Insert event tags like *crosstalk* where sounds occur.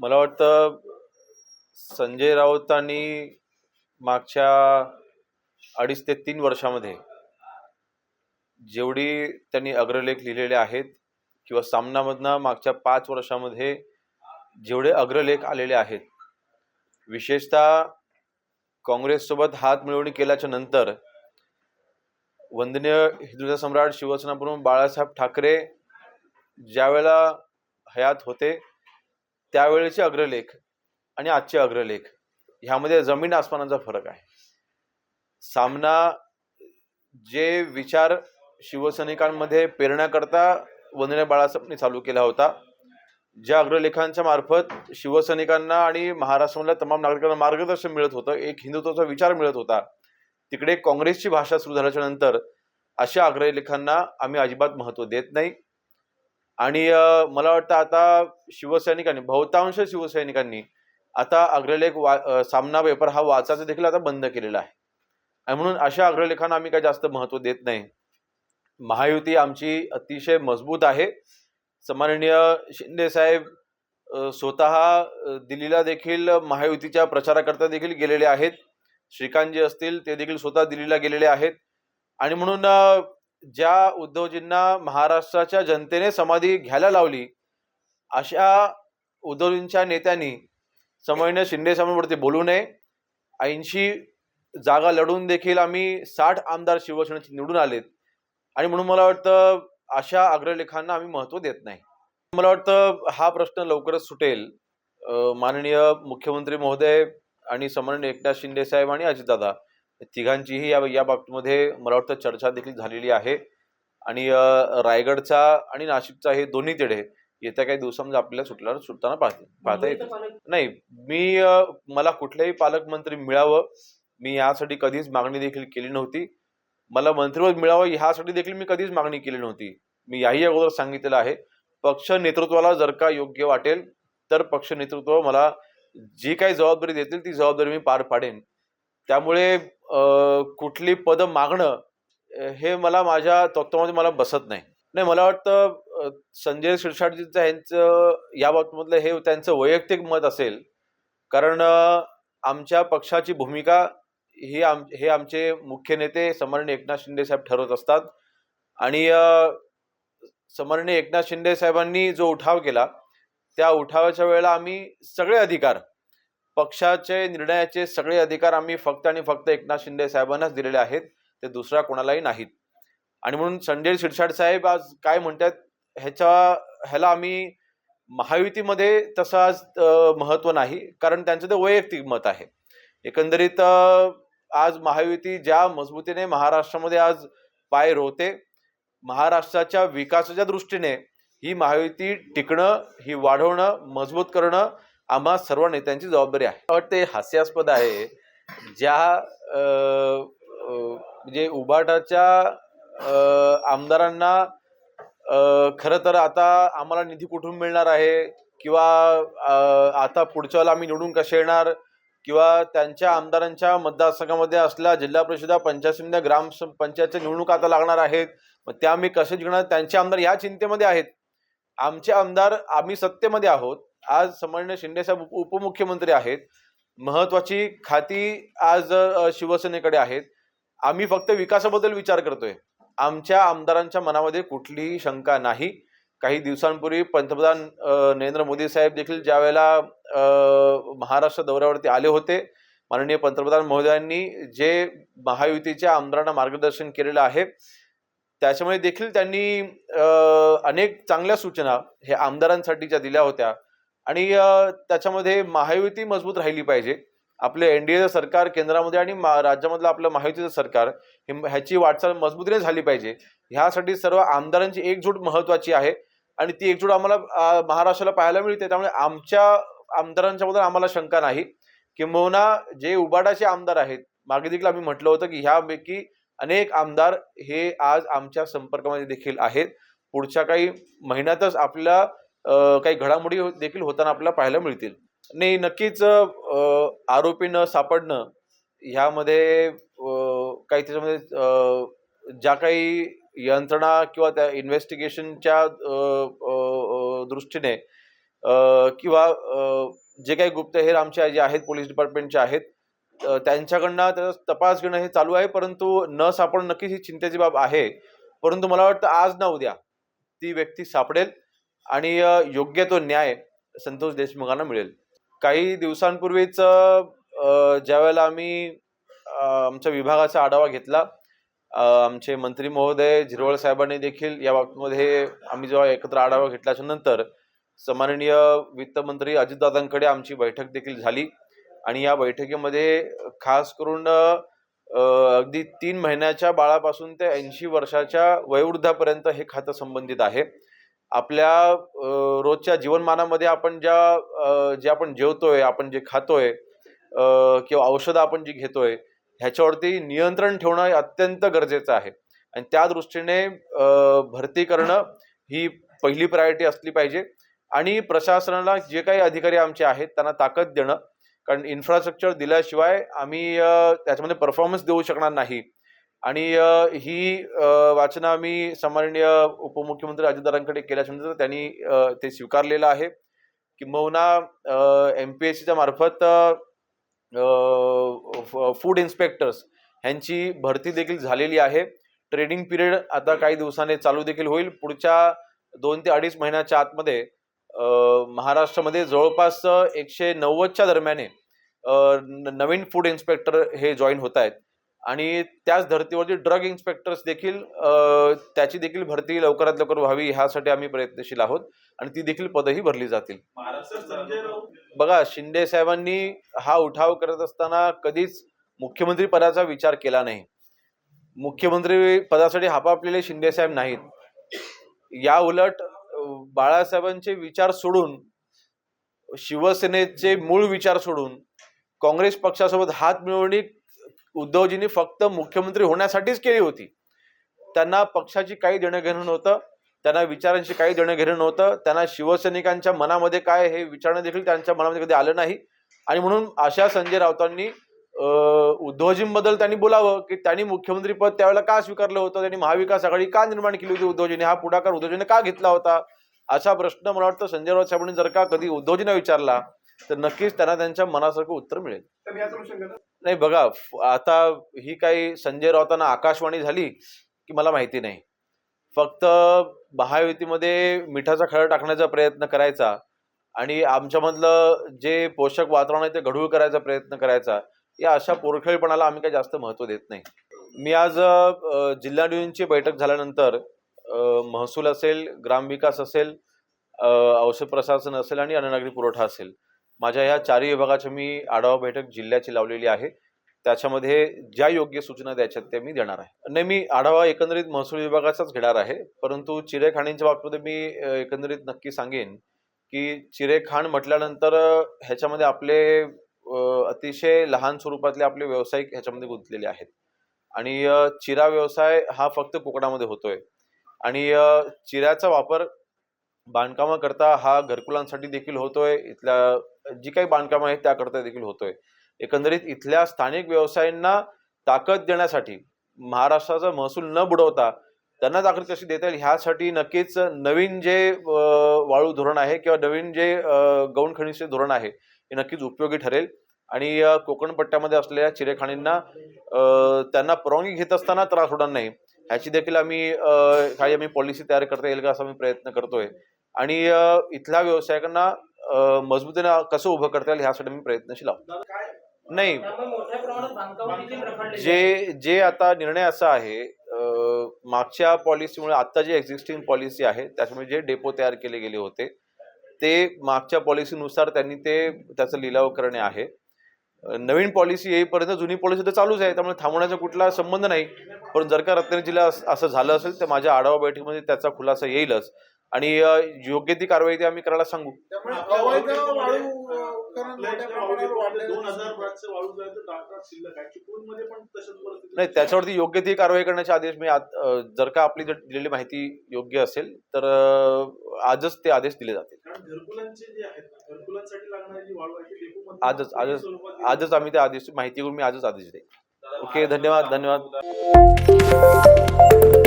मला वाटतं संजय राऊतांनी मागच्या अडीच ते तीन वर्षामध्ये जेवढी त्यांनी अग्रलेख लिहिलेले आहेत किंवा सामनामधनं मागच्या पाच वर्षामध्ये जेवढे अग्रलेख आलेले आहेत विशेषतः काँग्रेससोबत हात मिळवणी केल्याच्यानंतर वंदनीय हिंदूचा सम्राट शिवसेना प्रमुख बाळासाहेब ठाकरे ज्यावेळेला हयात होते त्यावेळेचे अग्रलेख आणि आजचे अग्रलेख ह्यामध्ये जमीन आसमानाचा फरक आहे. सामना जे विचार शिवसैनिकांमध्ये पेरण्याकरता वंदने बाळासाहेबांनी चालू केला होता ज्या अग्रलेखांच्या मार्फत शिवसैनिकांना आणि महाराष्ट्रामधल्या तमाम नागरिकांना मार्गदर्शन मिळत होतं एक हिंदुत्वाचा विचार मिळत होता तिकडे काँग्रेसची भाषा सुरू झाल्याच्यानंतर अशा अग्रलेखांना आम्ही अजिबात महत्त्व देत नाही. आणि मला वाटतं आता शिवसैनिकांनी बहुतांश शिवसैनिकांनी आता अग्रलेख वा सामना पेपर हा वाचायचा देखील आता बंद केलेला आहे. आणि म्हणून अशा अग्रलेखांना आम्ही काही जास्त महत्त्व देत नाही. महायुती आमची अतिशय मजबूत आहे. सन्माननीय शिंदे साहेब स्वतः दिल्लीला देखील महायुतीच्या प्रचाराकरता देखील गेलेले आहेत. श्रीकांतजी असतील ते देखील स्वतः दिल्लीला गेलेले आहेत. आणि म्हणून ज्या उद्धवजींना महाराष्ट्राच्या जनतेने समाधी घ्यायला लावली अशा उद्धवजींच्या नेत्यांनी सन्माननीय शिंदे साहेबांवरती बोलू नये. ऐंशी जागा लढून देखील आम्ही साठ आमदार शिवसेनेचे निवडून आलेत. आणि म्हणून मला वाटतं अशा अग्रलेखांना आम्ही महत्त्व देत नाही. मला वाटतं हा प्रश्न लवकरच सुटेल. माननीय मुख्यमंत्री महोदय आणि समन्वय एकनाथ शिंदे साहेब आणि अजितदादा तिघांचीही या या बाबतीमध्ये मला वाटतं चर्चा देखील झालेली आहे. आणि रायगडचा आणि नाशिकचा हे दोन्ही तेढे येत्या काही दिवसांमध्ये आपल्याला सुटला सुटताना पाहते पाहता येतील. नाही मी मला कुठल्याही पालकमंत्री मिळावं मी यासाठी कधीच मागणी देखील केली नव्हती. मला मंत्रिपद मिळावं ह्यासाठी देखील मी कधीच मागणी केली नव्हती. मी याही अगोदर सांगितलेलं आहे. पक्ष नेतृत्वाला जर का योग्य वाटेल तर पक्ष नेतृत्व मला जी काही जबाबदारी देतील ती जबाबदारी मी पार पाडेन. त्यामुळे कुठली पदं मागणं हे मला माझ्या तत्वामध्ये मला बसत नाही. नाही मला वाटतं संजय शिरसाटजींचं ह्यांचं या बाबतीमधलं हे त्यांचं वैयक्तिक मत असेल. कारण आमच्या पक्षाची भूमिका ही आम हे आमचे मुख्य नेते सन्माननीय एकनाथ शिंदे साहेब ठरवत असतात. आणि समरणी सन्माननीय एकनाथ शिंदे साहेबांनी जो उठाव केला त्या उठावाच्या वेळेला आम्ही सगळे अधिकार पक्षाचे निर्णयाचे सगळे अधिकार आम्ही फक्त आणि फक्त एकनाथ शिंदे साहेबांनाच दिलेले आहेत. ते दुसऱ्या कोणालाही नाहीत. आणि म्हणून संजय शिरसाट साहेब आज काय म्हणतात ह्याच्या ह्याला आम्ही महायुतीमध्ये तसं आज महत्त्व नाही. कारण त्यांचं ते वैयक्तिक मत आहे. एकंदरीत आज महायुती ज्या मजबूतीने महाराष्ट्रामध्ये आज पाय रोवते महाराष्ट्राच्या विकासाच्या दृष्टीने ही महायुती टिकणं ही वाढवणं मजबूत करणं आम्हा सर्व नेत्यांची जबाबदारी आहे. वाटते हास्यास्पद आहे. ज्या म्हणजे उबाटाच्या आमदारांना खरं तर आता आम्हाला निधी कुठून मिळणार आहे? किंवा आता पुढच्या वेळेला आम्ही निवडून कसे येणार? किंवा त्यांच्या आमदारांच्या मतदारसंघामध्ये असल्या जिल्हा परिषदा पंचायत ग्राम पंचायतच्या निवडणूक आता लागणार आहेत. मग त्या आम्ही कसे जिंकणार? त्यांचे आमदार या चिंतेमध्ये आहेत. आमचे आमदार आम्ही सत्तेमध्ये आहोत. आज सन्माननीय शिंदेसाहेब उपमुख्यमंत्री आहेत. महत्वाची खाती आज शिवसेनेकडे आहेत. आम्ही फक्त विकासाबद्दल विचार करतोय. आमच्या आमदारांच्या मनामध्ये कुठलीही शंका नाही. काही दिवसांपूर्वी पंतप्रधान नरेंद्र मोदी साहेब देखील ज्या वेळेला महाराष्ट्र दौऱ्यावरती आले होते माननीय पंतप्रधान महोदयांनी जे महायुतीच्या आमदारांना मार्गदर्शन केलेलं आहे त्याच्यामुळे देखील त्यांनी अनेक चांगल्या सूचना हे आमदारांसाठीच्या दिल्या होत्या. आणि त्याच्यामध्ये महायुती मजबूत राहिली पाहिजे. आपले एनडीएचं सरकार केंद्रामध्ये आणि मा- राज्यामधलं आपलं महायुतीचं सरकार हे ह्याची वाटचाल मजबूतीने झाली पाहिजे. ह्यासाठी सर्व आमदारांची एकजूट महत्वाची आहे आणि ती एकजूट आम्हाला महाराष्ट्राला पाहायला मिळते. त्यामुळे आमच्या आमदारांच्या बद्दल आम्हाला शंका नाही. किंबहुना जे उबाडाचे आमदार आहेत मागे देखील आम्ही म्हटलं होतं की ह्यापैकी अनेक आमदार हे आज आमच्या संपर्कामध्ये देखील आहेत. पुढच्या काही महिन्यातच आपल्या काही घडामोडी देखील होताना आपल्याला पाहायला मिळतील. नाही नक्कीच आरोपी न सापडणं ह्यामध्ये काही त्याच्यामध्ये ज्या काही यंत्रणा किंवा त्या इन्व्हेस्टिगेशनच्या दृष्टीने किंवा जे काही गुप्तहेर आमचे जे आहेत पोलीस डिपार्टमेंटचे आहेत त्यांच्याकडनं त्याचा तपास घेणं हे चालू आहे परंतु न सापडणं नक्कीच ही चिंतेची बाब आहे. परंतु मला वाटतं आज ना उद्या ती व्यक्ती सापडेल. आणि योग्य तो न्याय संतोष देशमुखांना मिळेल. काही दिवसांपूर्वीच ज्यावेळेला आम्ही आमच्या विभागाचा आढावा घेतला आमचे मंत्री महोदय झिरवळ साहेबांनी देखील या बाबतीमध्ये आम्ही जेव्हा एकत्र आढावा घेतल्याच्या नंतर सन्माननीय वित्तमंत्री अजितदादांकडे आमची बैठक देखील झाली. आणि या बैठकीमध्ये खास करून अगदी तीन महिन्याच्या बाळापासून ते ऐंशी वर्षाच्या वयोवृद्धापर्यंत हे खातं संबंधित आहे. आपल्या रोजच्या जीवनमानामध्ये आपण ज्या जे आपण जेवतोय आपण जे खातोय किंवा औषधं आपण जी घेतोय ह्याच्यावरती नियंत्रण ठेवणं अत्यंत गरजेचं आहे. आणि त्या दृष्टीने भरती करणं ही पहिली प्रायोरिटी असली पाहिजे. आणि प्रशासनाला जे काही अधिकारी आमचे आहेत त्यांना ताकद देणं. कारण इन्फ्रास्ट्रक्चर दिल्याशिवाय आम्ही त्याच्यामध्ये परफॉर्मन्स देऊ शकणार नाही. आणि ही वाचना आम्ही सन्माननीय उपमुख्यमंत्री अजितदारांकडे केल्याच्यानंतर त्यांनी ते स्वीकारलेलं आहे. किंबहुना एम पी एस सीच्या मार्फत फूड इन्स्पेक्टर्स ह्यांची भरती देखील झालेली आहे. ट्रेनिंग पिरियड आता काही दिवसाने चालू देखील होईल. पुढच्या दोन ते अडीच महिन्याच्या आतमध्ये महाराष्ट्रामध्ये जवळपास एकशे नव्वदच्या दरम्याने न- नवीन फूड इन्स्पेक्टर हे जॉईन होत आहेत. आणि त्याच धर्तीवरती ड्रग इन्स्पेक्टर्स देखील त्याची देखील भरती लवकरात लवकर व्हावी ह्यासाठी आम्ही प्रयत्नशील आहोत आणि ती देखील पदही भरली जातील. बघा शिंदे साहेबांनी हा उठाव करत असताना कधीच मुख्यमंत्री पदाचा विचार केला नाही. मुख्यमंत्री पदासाठी हापापलेले शिंदे साहेब नाहीत. या उलट बाळासाहेबांचे विचार सोडून शिवसेनेचे मूळ विचार सोडून काँग्रेस पक्षासोबत हात मिळवणी उद्धवजींनी फक्त मुख्यमंत्री होण्यासाठीच केली होती. त्यांना पक्षाची काही देणं घेणं नव्हतं त्यांना विचारांशी काही देणं घेणं नव्हतं त्यांना शिवसैनिकांच्या मनामध्ये काय हे विचारणं देखील त्यांच्या मनामध्ये कधी आलं नाही. आणि म्हणून अशा संजय राऊतांनी उद्धवजींबद्दल त्यांनी बोलावं की त्यांनी मुख्यमंत्रीपद त्यावेळेला का स्वीकारलं होतं? त्यांनी महाविकास आघाडी का निर्माण केली होती उद्धवजीने? हा पुढाकार उद्धवजीने का घेतला होता? असा प्रश्न मला वाटतं संजय राऊत साहेबांनी जर का कधी उद्धवजींना विचारला तर नक्कीच त्यांना त्यांच्या मनासारखं उत्तर मिळेल. नाही बघा आता ही काही संजय राऊतांना आकाशवाणी झाली की मला माहिती नाही. फक्त महायुतीमध्ये मिठाचा खडा टाकण्याचा प्रयत्न करायचा आणि आमच्यामधलं जे पोषक वातावरण आहे ते घडूळ करायचा प्रयत्न करायचा या अशा पोरखेळपणाला आम्ही काही जास्त महत्त्व देत नाही. मी आज जिल्हा डिव्हिजनची बैठक झाल्यानंतर महसूल असेल ग्रामविकास असेल औषध प्रशासन असेल आणि अन्ननागरी पुरवठा असेल. माझ्या ह्या चारही विभागाची मी आढावा बैठक जिल्ह्याची लावलेली आहे. त्याच्यामध्ये ज्या योग्य सूचना द्यायच्या त्या मी देणार आहे. नाही मी आढावा एकंदरीत महसूल विभागाचाच घेणार आहे. परंतु चिरेखाणींच्या बाबतीमध्ये मी एकंदरीत नक्की सांगेन की चिरेखाण म्हटल्यानंतर ह्याच्यामध्ये आपले अतिशय लहान स्वरूपातले आपले व्यावसायिक ह्याच्यामध्ये गुंतलेले आहेत. आणि चिरा व्यवसाय हा फक्त कोकणामध्ये होतोय. आणि चिऱ्याचा वापर बांधकामाकरता हा घरकुलांसाठी देखील होतोय. इथल्या जी काही बांधकामं आहेत त्याकरता देखील होतोय. एकंदरीत इथल्या स्थानिक व्यवसायांना ताकद देण्यासाठी महाराष्ट्राचा महसूल न बुडवता त्यांना ताकद कशी देता येईल ह्यासाठी नक्कीच नवीन जे वाळू धोरण आहे किंवा नवीन जे गौण खनिजचे धोरण आहे हे नक्कीच उपयोगी ठरेल. आणि कोकण पट्ट्यामध्ये असलेल्या चिरेखाणींना त्यांना परवानगी घेत असताना त्रास होणार नाही. ह्याची देखील आम्ही काही आम्ही पॉलिसी तयार करता येईल का असा आम्ही प्रयत्न करतोय. आणि इथल्या व्यवसायिकांना मजबूतीने कसं उभं करता येईल ह्यासाठी मी प्रयत्नशील आहोत. नाही. जे जे आता निर्णय असा आहे मागच्या पॉलिसीमुळे आता जी एक्झिस्टिंग पॉलिसी आहे त्याच्यामुळे जे डेपो तयार केले गेले होते ते मागच्या पॉलिसीनुसार त्यांनी ते त्याचा लिलाव करणे आहे. नवीन पॉलिसी येईपर्यंत जुनी पॉलिसी तर चालूच आहे त्यामुळे थांबवण्याचा कुठला संबंध नाही. पण जर का रत्नागिरी जिल्हा अस- असं झालं असेल तर माझ्या आढावा बैठकीमध्ये त्याचा खुलासा येईलच. आणि योग्य ती कारवाई ती आम्ही करायला सांगू त्यामुळे आपल्या अवैध वाळू वाळू घेतल्यामध्ये, अं, करण आपल्या मोठ्या इथल्या वाळू प्रमाणावर घेतल्यामध्ये वाढलेलं दोन हजार दिसतं. बॅगचं वाळू जो आहे तो डाटा शिल्लक आहे चिपळूणमध्ये पण तशाच परिस्थिती नाही त्याच्यावरती योग्य ती कारवाई करण्याचे आदेश मी जर का आपली जर दिलेली माहिती योग्य असेल तर आजच ते आदेश दिले जातील कारण घरकुलांचे जे आहेत ना, घरकुलांसाठी लागणारी जी वाळू आहे ती डेपोमध्ये आजच- आजच- आजच आम्ही ते आदेश माहिती घेऊन मी आजच आदेश देईन. ओके, धन्यवाद, धन्यवाद. *laughs*